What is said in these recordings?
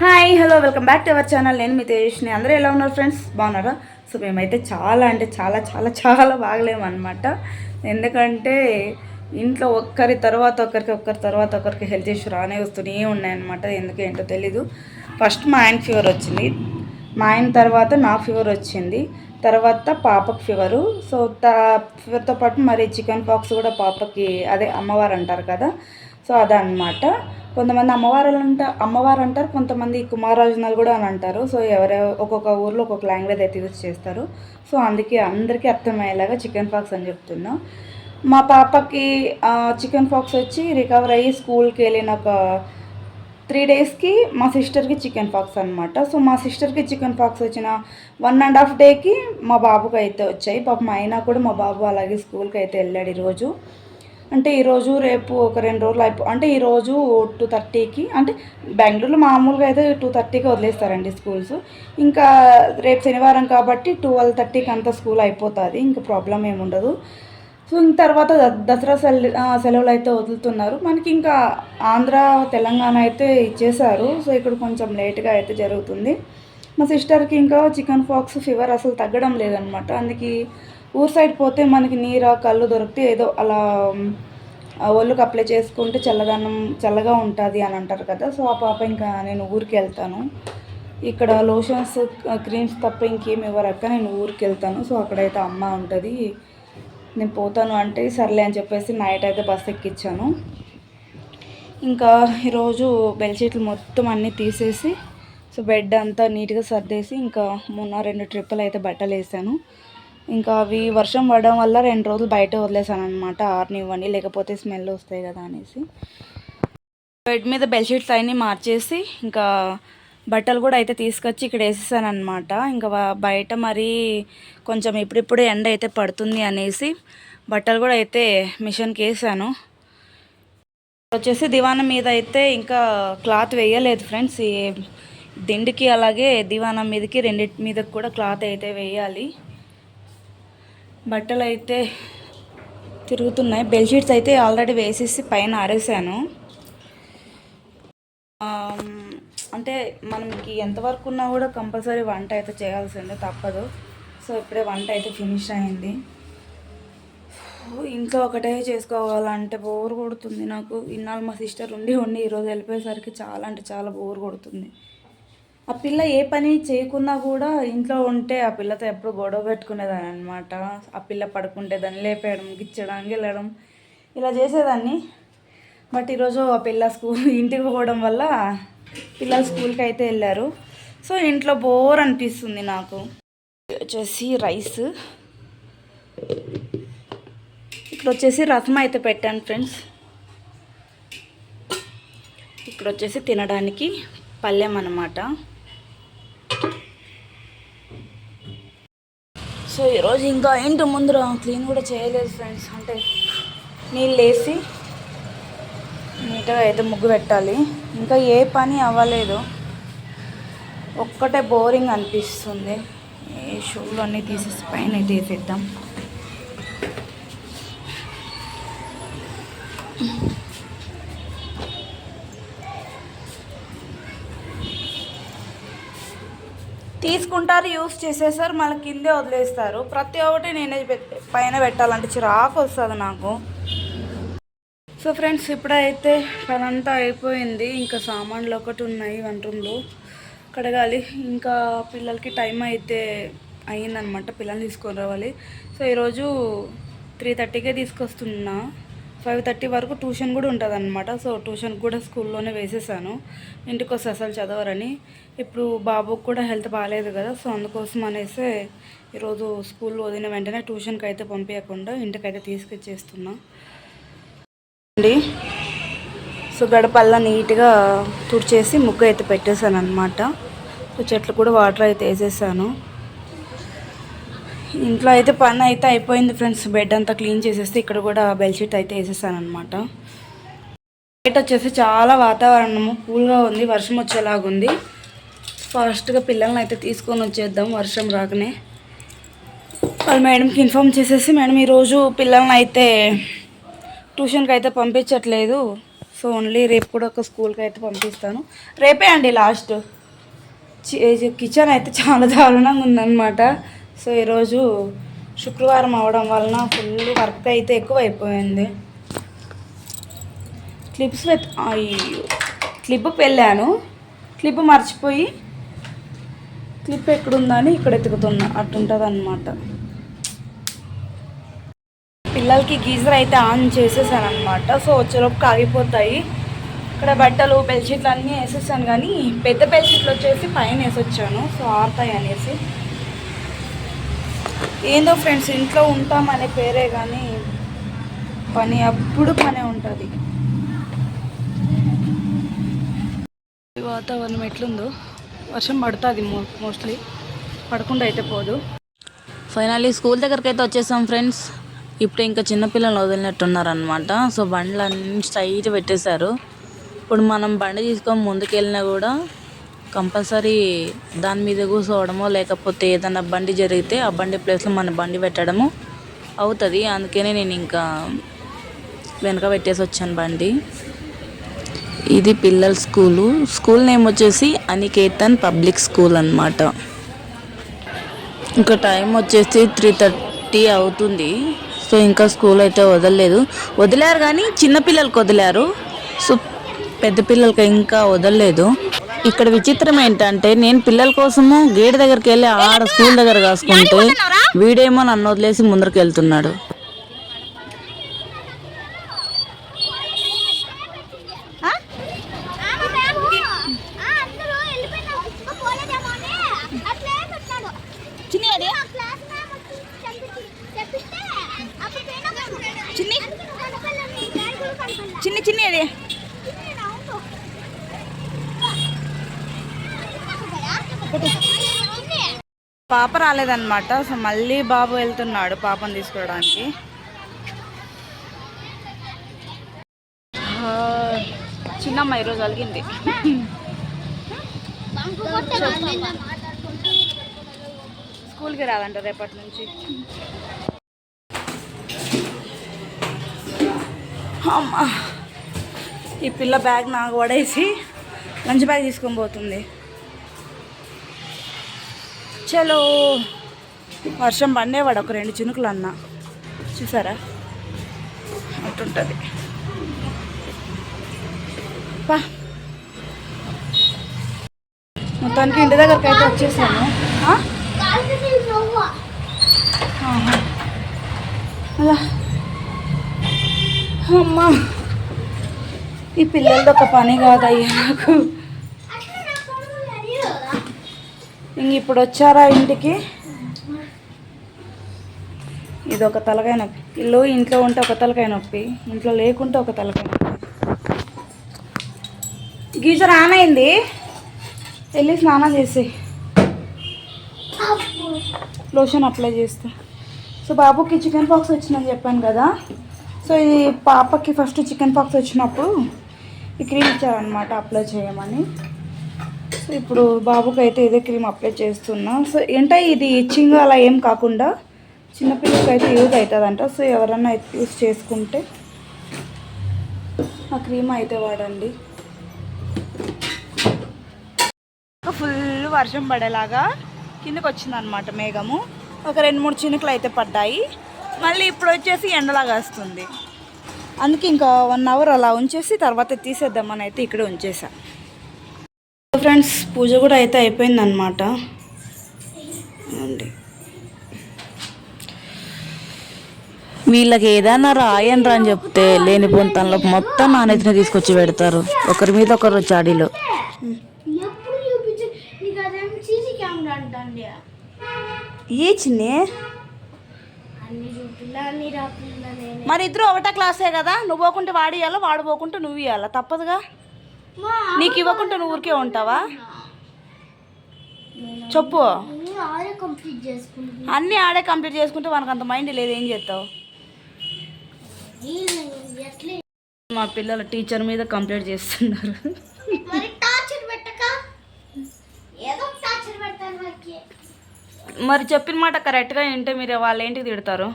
Hi hello welcome back to our channel నేను మీ తేజస్ని అందరూ ఎలా ఉన్నారు ఫ్రెండ్స్ బాగున్నారా? సో మేమైతే చాలా అంటే చాలా చాలా చాలా బాగలేము అనమాట ఎందుకంటే ఇంట్లో ఒక్కరి తర్వాత ఒకరికి ఒక్కరి తర్వాత ఒకరికి హెల్త్ ఇష్యూ రానే వస్తూనే ఉన్నాయన్నమాట ఎందుకు ఏంటో తెలీదు. ఫస్ట్ మా ఆయన ఫీవర్ వచ్చింది. మా ఆయన తర్వాత నా ఫీవర్ వచ్చింది. తర్వాత పాపకు ఫీవరు సో త ఫీవర్తో పాటు మరి చికెన్ పాక్స్ కూడా పాపకి అదే అమ్మవారు అంటారు కదా సో అదనమాట కొంతమంది అమ్మవారు అంట అమ్మవారు అంటారు కొంతమంది కుమారాజునాలు కూడా అని అంటారు. సో ఎవరో ఒక్కొక్క ఊర్లో ఒక్కొక్క లాంగ్వేజ్ అయితే యూజ్ చేస్తారు. సో అందుకే అందరికీ అర్థమయ్యేలాగా చికెన్ ఫాక్స్ అని చెప్తున్నాం. మా పాపకి చికెన్ ఫాక్స్ వచ్చి రికవర్ అయ్యి స్కూల్కి వెళ్ళిన ఒక త్రీ డేస్కి మా సిస్టర్కి చికెన్ ఫాక్స్ అనమాట సో మా సిస్టర్కి చికెన్ ఫాక్స్ వచ్చిన వన్ అండ్ హాఫ్ డేకి మా బాబుకి అయితే వచ్చాయి. పాపం అయినా కూడా మా బాబు అలాగే స్కూల్కి అయితే వెళ్ళాడు ఈరోజు. అంటే ఈరోజు రేపు ఒక రెండు రోజులు అయిపో అంటే ఈరోజు టూ థర్టీకి అంటే బెంగళూరులో మామూలుగా అయితే టూ థర్టీకి వదిలేస్తారండి స్కూల్స్. ఇంకా రేపు శనివారం కాబట్టి ట్వెల్వ్ థర్టీకి అంతా స్కూల్ అయిపోతుంది ఇంకా ప్రాబ్లం ఏముండదు సో ఇంక తర్వాత దసరా సెల్ సెలవులు అయితే వదులుతున్నారు. మనకి ఇంకా ఆంధ్ర తెలంగాణ అయితే ఇచ్చేశారు. సో ఇక్కడ కొంచెం లేట్గా అయితే జరుగుతుంది. మా సిస్టర్కి ఇంకా చికెన్ ఫాక్స్ ఫీవర్ అసలు తగ్గడం లేదనమాట. అందుకే ఊరు సైడ్ పోతే మనకి నీర కళ్ళు దొరికితే ఏదో అలా ఒళ్ళుకి అప్లై చేసుకుంటే చల్లదనం చల్లగా ఉంటుంది అని అంటారు కదా. సో ఆ పాప ఇంకా నేను ఊరికి వెళ్తాను. ఇక్కడ లోషన్స్ క్రీమ్స్ తప్ప ఇంకేమి ఇవ్వరు నేను ఊరికి వెళ్తాను. సో అక్కడైతే అమ్మ ఉంటుంది. నేను పోతాను అంటే సర్లే అని చెప్పేసి నైట్ అయితే బస్ ఎక్కించాను ఇంకా ఈరోజు బెడ్షీట్లు మొత్తం అన్నీ తీసేసి సో బెడ్ అంతా నీట్గా సర్దేసి ఇంకా మొన్న రెండు ట్రిప్పులు అయితే బట్టలు వేసాను ఇంకా అవి వర్షం పడడం వల్ల రెండు రోజులు బయట వదిలేసాను అనమాట ఆరనివ్వండి లేకపోతే స్మెల్ వస్తాయి కదా అనేసి. బెడ్ మీద బెడ్షీట్స్ అన్నీ మార్చేసి ఇంకా బట్టలు కూడా అయితే తీసుకొచ్చి ఇక్కడ వేసేసాను అనమాట ఇంకా బయట మరి కొంచెం ఇప్పుడిప్పుడు ఎండ అయితే పడుతుంది అనేసి బట్టలు కూడా అయితే మిషన్కి వేసాను. వచ్చేసి దివాన మీద అయితే ఇంకా క్లాత్ వేయలేదు ఫ్రెండ్స్. ఈ దిండుకి అలాగే దివాన మీదకి రెండింటి మీద కూడా క్లాత్ అయితే వేయాలి. బట్టలు అయితే తిరుగుతున్నాయి బెడ్షీట్స్ అయితే ఆల్రెడీ వేసేసి పైన ఆరేసాను. అంటే మనకి ఎంతవరకు ఉన్నా కూడా కంపల్సరీ వంట అయితే చేయాల్సిందే తప్పదు. సో ఇప్పుడే వంట అయితే ఫినిష్ అయింది. ఇంట్లో ఒకటే చేసుకోవాలంటే బోర్ కొడుతుంది నాకు. ఇన్నాళ్ళు మా సిస్టర్ ఉండి ఉండి ఈరోజు వెళ్ళిపోయేసరికి చాలా అంటే చాలా బోర్ కొడుతుంది. ఆ పిల్ల ఏ పని చేయకున్నా కూడా ఇంట్లో ఉంటే ఆ పిల్లతో ఎప్పుడు గొడవ పెట్టుకునేదాన్ని అనమాట ఆ పిల్ల పడుకుంటే దాన్ని లేపేయడం గిచ్చడం వెళ్ళడం ఇలా చేసేదాన్ని. బట్ ఈరోజు ఆ పిల్ల స్కూల్ ఇంటికి పోవడం వల్ల పిల్లలు స్కూల్కి అయితే వెళ్ళారు. సో ఇంట్లో బోర్ అనిపిస్తుంది నాకు. వచ్చేసి రైస్. ఇక్కడ వచ్చేసి రసం అయితే పెట్టాను ఫ్రెండ్స్. ఇక్కడ వచ్చేసి తినడానికి పళ్ళెం అన్నమాట. సో ఈరోజు ఇంకా ఇంటి ముందర క్లీన్ కూడా చేయలేదు ఫ్రెండ్స్. అంటే నీళ్ళు వేసి నీట్గా అయితే ముగ్గు పెట్టాలి. ఇంకా ఏ పని అవ్వలేదు. ఒక్కటే బోరింగ్ అనిపిస్తుంది. ఈ షూలు అన్నీ తీసేసి పైన అయితే వేసేద్దాం తీసుకుంటారు యూస్ చేసేసారు మళ్ళీ కిందే వదిలేస్తారు. ప్రతి ఒక్కటి నేనే పైన పెట్టాలంటే చిరాకు వస్తుంది నాకు. సో ఫ్రెండ్స్ ఇప్పుడైతే పనంతా అయిపోయింది. ఇంకా సామాన్లు ఒకటి ఉన్నాయి వన్ రూమ్లో కడగాలి. ఇంకా పిల్లలకి టైం అయితే అయ్యిందనమాట పిల్లల్ని తీసుకొని రావాలి. సో ఈరోజు త్రీ థర్టీకే తీసుకొస్తున్నా. ఫైవ్ థర్టీ వరకు ట్యూషన్ కూడా ఉంటుంది అనమాట సో ట్యూషన్ కూడా స్కూల్లోనే వేసేసాను. ఇంటికి వస్తే అసలు చదవరని. ఇప్పుడు బాబుకి కూడా హెల్త్ బాగాలేదు కదా సో అందుకోసం అనేసి ఈరోజు స్కూల్ వదిలిన వెంటనే ట్యూషన్కి అయితే పంపించకుండా ఇంటికైతే తీసుకొచ్చేస్తున్నా. అండి. సో గడపల్లా నీట్గా తుడిచేసి ముగ్గు అయితే పెట్టేశాను అనమాట సో చెట్లు కూడా వాటర్ అయితే వేసేసాను. ఇంట్లో అయితే పని అయితే అయిపోయింది ఫ్రెండ్స్. బెడ్ అంతా క్లీన్ చేసేస్తే ఇక్కడ కూడా బెడ్షీట్ అయితే వేసేసాను అనమాట బయట వచ్చేసి చాలా వాతావరణము కూల్గా ఉంది వర్షం వచ్చేలాగుంది. ఫాస్ట్గా పిల్లల్ని అయితే తీసుకొని వచ్చేద్దాం వర్షం రాకనే. వాళ్ళ మేడంకి ఇన్ఫామ్ చేసేసి మేడం ఈరోజు పిల్లల్ని అయితే ట్యూషన్కి అయితే పంపించట్లేదు. సో ఓన్లీ రేపు కూడా ఒక స్కూల్కి అయితే పంపిస్తాను. రేపే అండి లాస్ట్. కిచెన్ అయితే చాలా దారుణంగా ఉందన్నమాట. సో ఈరోజు శుక్రవారం అవడం వలన ఫుల్ వర్క్ అయితే ఎక్కువ అయిపోయింది క్లిప్స్ వెత్ అయ్యో క్లిప్కి వెళ్ళాను క్లిప్ మర్చిపోయి క్లిప్ ఎక్కడుందని ఇక్కడ ఎతుకుతున్నా అట్టుంటుంది అనమాట పిల్లలకి గీజర్ అయితే ఆన్ చేసేసాను అనమాట సో వచ్చేలోపు ఆగిపోతాయి ఇక్కడ బట్టలు బెడ్షీట్లు అన్నీ వేసేసాను కానీ పెద్ద బెడ్షీట్లు వచ్చేసి పైన వేసొచ్చాను. సో ఆరుతాయి అనేసి. ఏందో ఫ్రెండ్స్ ఇంట్లో ఉంటామనే పేరే కానీ పని అప్పుడు పనే ఉంటుంది. వాతావరణం ఎట్లుందో? వర్షం పడుతుంది మోస్ట్లీ పడకుండా అయితే పోదు. ఫైనల్లీ స్కూల్ దగ్గరికి అయితే వచ్చేసాం ఫ్రెండ్స్. ఇప్పుడు ఇంకా చిన్నపిల్లలు వదిలినట్టున్నారనమాట సో బండ్లు అన్ని స్ట్రైట్ పెట్టేశారు. ఇప్పుడు మనం బండి తీసుకొని ముందుకెళ్ళినా కూడా కంపల్సరీ దాని మీద కూర్చోవడమో లేకపోతే ఏదైనా బండి జరిగితే ఆ బండి ప్లేస్లో మన బండి పెట్టడము అవుతుంది. అందుకనే నేను ఇంకా వెనక పెట్టేసి వచ్చాను బండి. ఇది పిల్లల స్కూలు. స్కూల్ నేమ్ వచ్చేసి అనికేతన్ పబ్లిక్ స్కూల్ అన్నమాట. ఇంకా టైం వచ్చేసి త్రీ థర్టీ అవుతుంది. సో ఇంకా స్కూల్ అయితే వదలలేదు. వదిలారు కానీ చిన్నపిల్లలకి వదిలారు. సో పెద్ద పిల్లలకి ఇంకా వదలలేదు. ఇక్కడ విచిత్రం ఏంటంటే నేను పిల్లల కోసము గేట్ దగ్గరికి వెళ్ళి ఆడ స్కూల్ దగ్గర కాసుకుంటే వీడేమో నన్ను వదిలేసి ముందరికి వెళ్తున్నాడు చిన్ని చిన్ని అది పాప రాలేదన్నమాట సో మళ్ళీ బాబు వెళ్తున్నాడు పాపను తీసుకోవడానికి చిన్నమ్మ ఈరోజు కలిగింది స్కూల్కి రాదంట రేపటి నుంచి. అమ్మా ఈ పిల్ల బ్యాగ్ నాకు పడేసి లంచ్ బ్యాగ్ తీసుకొని పోతుంది. చలో వర్షం పండేవాడు ఒక రెండు చినుకులు అన్న చూసారా? అటుంటుంది పా. మొత్తానికి ఇంటి దగ్గరికి అయితే వచ్చేసాను అలా. అమ్మా. ఈ పిల్లలది ఒక పని కాదయ్యా నాకు. ఇంక ఇప్పుడు వచ్చారా ఇంటికి? ఇది ఒక తలకాయ నొప్పి. ఇల్లు ఇంట్లో ఉంటే ఒక తలకాయ నొప్పి ఇంట్లో లేకుంటే ఒక తలకాయ నొప్పి. గీజర్ ఆన్ అయింది వెళ్ళి స్నానం చేసి. లోషన్ అప్లై చేస్తా. సో బాబుకి చికెన్ పాక్స్ వచ్చిందని చెప్పాను కదా. సో ఇది పాపకి ఫస్ట్ చికెన్ పాక్స్ వచ్చినప్పుడు ఈ క్రీమ్ ఇచ్చారనమాట అప్లై చేయమని. సో ఇప్పుడు బాబుకి అయితే ఇదే క్రీమ్ అప్లై చేస్తున్నా. సో ఏంటంటే ఇది ఇచ్చింగ్ అలా ఏం కాకుండా చిన్నపిల్లలకి అయితే యూజ్ అవుతుందంట. సో ఎవరన్నా యూజ్ చేసుకుంటే ఆ క్రీమ్ అయితే వాడండి. ఫుల్ వర్షం పడేలాగా కిందకి వచ్చిందనమాట మేఘము. ఒక రెండు మూడు చినుకులు అయితే పడ్డాయి. మళ్ళీ ఇప్పుడు వచ్చేసి ఎండలాగా వస్తుంది. అందుకే ఇంకా వన్ అవర్ అలా ఉంచేసి తర్వాత తీసేద్దామని అయితే ఇక్కడ ఉంచేసా. ఫ్రెండ్స్ పూజ కూడా అయితే అయిపోయిందనమాట అండి. వీళ్ళకి ఏదైనా రాయనరా అని చెప్తే లేని పొంతంలో మొత్తం నాణ్యతని తీసుకొచ్చి పెడతారు. ఒకరి మీద ఒకరు చాడీలు ఏ చిన్ని? మరి ఇద్దరు ఒకటే క్లాసే కదా? నువ్వు పోకుంటే వాడు ఇవ్వాలా వాడు పోకుంటే నువ్వు ఇవ్వాలా తప్పదుగా? నీకు ఇవ్వకుంటే నువ్వు ఊరికే ఉంటావా? చెప్పు. అన్నీ ఆడే కంప్లీట్ చేసుకుంటే మనకు అంత మైండ్ లేదు ఏం చేస్తావు? మా పిల్లలు టీచర్ మీద కంప్లైంట్ చేస్తున్నారు. మరి చెప్పిన మాట కరెక్ట్గా వింటే మీరు వాళ్ళు ఏంటి తిడతారు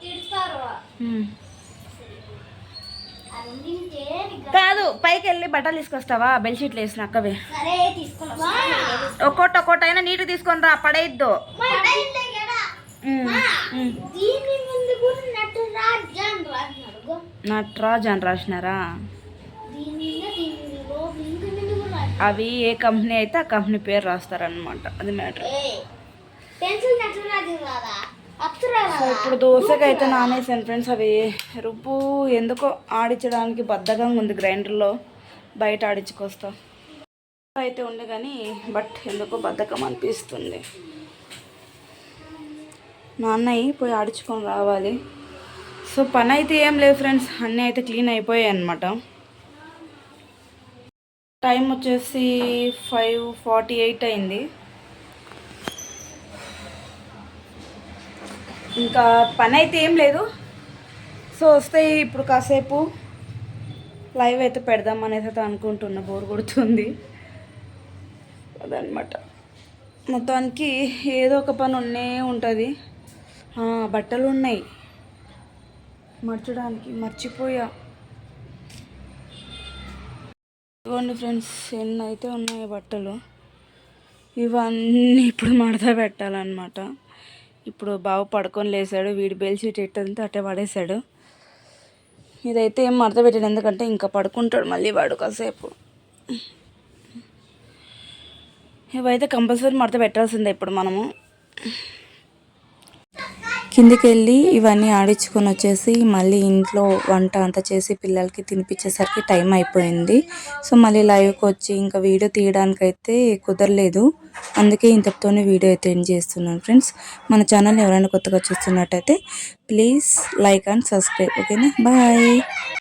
తిడతారు హ్మ్. అది వింటే నీకు కాదు పైకి వెళ్ళి బట్టలు తీసుకొస్తావా? బెడ్షీట్లు వేసిన అక్కవి. ఒక్కోటి ఒక్కోటి అయినా నీట్గా తీసుకొని రా పడేయద్దు. నటు. నటరాజ్ అని రాసినారా. అవి ఏ కంపెనీ అయితే ఆ కంపెనీ పేరు రాస్తారనమాట అది మ్యాటర్. పెన్సిల్ సో ఇప్పుడు దోశకి అయితే నానేసాను ఫ్రెండ్స్ అవి రుబ్బు ఎందుకో ఆడించడానికి బద్ధకంగా ఉంది గ్రైండర్లో. బయట ఆడించుకొస్తా అయితే ఉండే కానీ బట్ ఎందుకో బద్ధకం అనిపిస్తుంది. నాన్నయ్య పోయి ఆడించుకొని రావాలి. సో పని అయితే ఏం లేదు ఫ్రెండ్స్ అన్నీ అయితే క్లీన్ అయిపోయాయి అనమాట టైం వచ్చేసి ఫైవ్ ఫార్టీ ఎయిట్ అయింది. ఇంకా పని అయితే ఏం లేదు. సో వస్తే ఇప్పుడు కాసేపు లైవ్ అయితే పెడదాం అనేది అయితే అనుకుంటున్నా బోర్ కొడుతుంది. అదనమాట మొత్తానికి ఏదో ఒక పని ఉన్నే ఉంటుంది. బట్టలు ఉన్నాయి. మర్చడానికి మర్చిపోయా. ఇవ్వండి ఫ్రెండ్స్ ఎన్ని అయితే ఉన్నాయి బట్టలు. ఇవన్నీ ఇప్పుడు మడత పెట్టాలన్నమాట. ఇప్పుడు బాబు పడుకొని లేసాడు వీడి బెల్షీట్ ఎట్టంతా అట్టే పడేశాడు ఇదైతే ఏం మడత పెట్టాడు ఎందుకంటే ఇంకా పడుకుంటాడు మళ్ళీ వాడు కాసేపు. ఇవైతే కంపల్సరీ మడత పెట్టాల్సిందే ఇప్పుడు మనము. కిందికి వెళ్ళి ఇవన్నీ ఆడించుకొని వచ్చేసి మళ్ళీ ఇంట్లో వంట అంతా చేసి పిల్లలకి తినిపించేసరికి టైం అయిపోయింది. సో మళ్ళీ లైవ్కి వచ్చి ఇంకా వీడియో తీయడానికి అయితే కుదరలేదు. అందుకే ఇంతటితోనే వీడియో అయితే ఎండ్ చేస్తున్నాను ఫ్రెండ్స్. మన ఛానల్ ఎవరైనా కొత్తగా చూస్తున్నట్టయితే ప్లీజ్ లైక్ అండ్ సబ్స్క్రైబ్ ఓకేనా? బాయ్.